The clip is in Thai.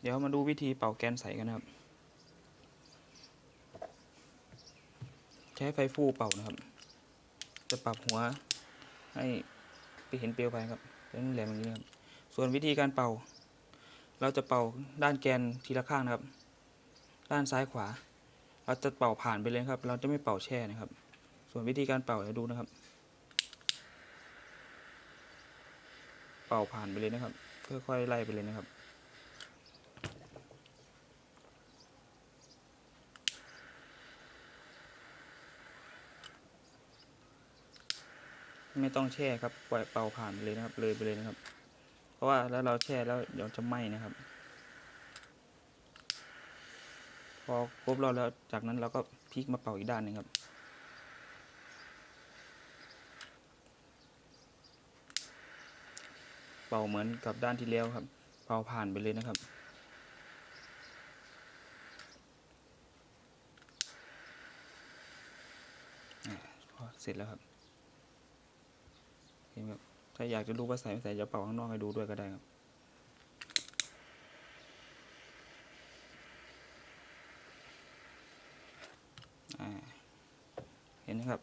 เดี๋ยวมาดูวิธีเป่าแกนใสกันนะครับ ใช้ไฟฟูเป่านะครับ จะปรับหัวให้ไปเห็นเปลวไฟครับเป็นแหลมอย่างนี้ครับ ส่วนวิธีการเป่า เราจะเป่าด้านแกนทีละข้างนะครับ ด้านซ้ายขวา เราจะเป่าผ่านไปเลยครับ เราจะไม่เป่าแช่นะครับ ส่วนวิธีการเป่าเดี๋ยวดูนะครับ เป่าผ่านไปเลยนะครับ ค่อยๆไล่ไปเลยนะครับ ไม่ต้องแช่ครับปล่อยเป่าผ่านไปเลยนะครับ เลยไปเลยนะครับ เพราะว่าแล้วเราแช่แล้วเดี๋ยวจะไหม้นะครับ พอครบรอบแล้วจากนั้นเราก็พลิกมาเป่าอีกด้านหนึงครับเป่าเหมือนกับด้านที่แล้วครับ เป่าผ่านไปเลยนะครับพอเสร็จแล้วครับ มครับ ถ้าอยากจะรู้ว่าใส่ไม่ใส่จะเป่าข้างนอกให้ดูด้วยก็ได้ครับเห็นไหมครับ